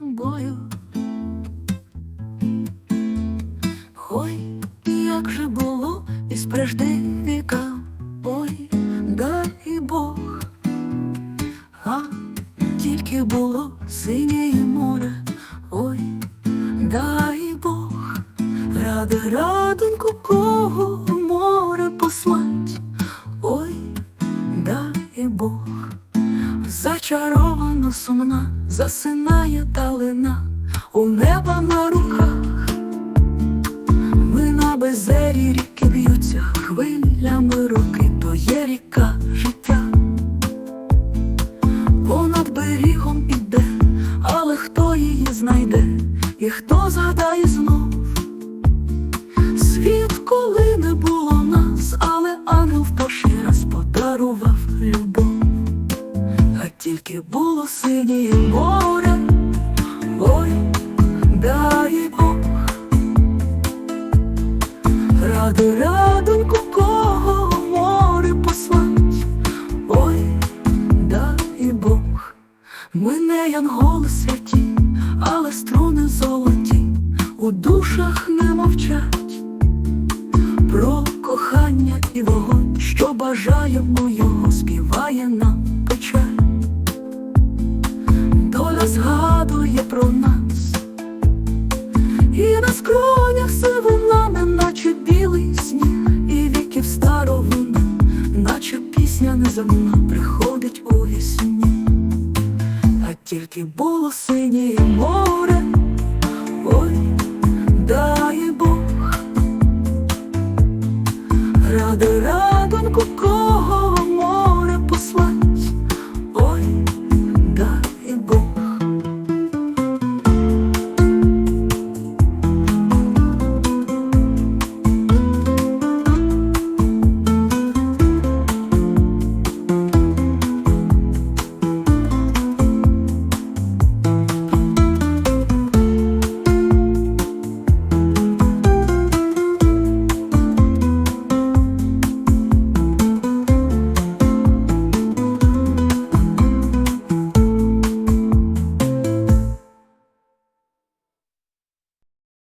бою. Ой, як же було із прежди віка, ой, дай Бог, а тільки було синє море, ой, дай Бог, ради радоньку кого море послать, ой, дай Бог, зачаровано сумна, засинає талина у неба на руках. Ми на безері ріки б'ються хвилями руки, то є ріка життя. Понад берегом було синє море, ой, дай Бог. Ради радоньку кого море послать, ой, дай Бог, ми не янголи святі, але струни золоті у душах не мовчать. Про кохання і вогонь, що бажаємо його, про нас, і на скронях сивина, наче білий сніг, і віків старовина, наче пісня неземна приходить у вісні, а тільки було синє море, ой, дай Бог, ради радонку кого.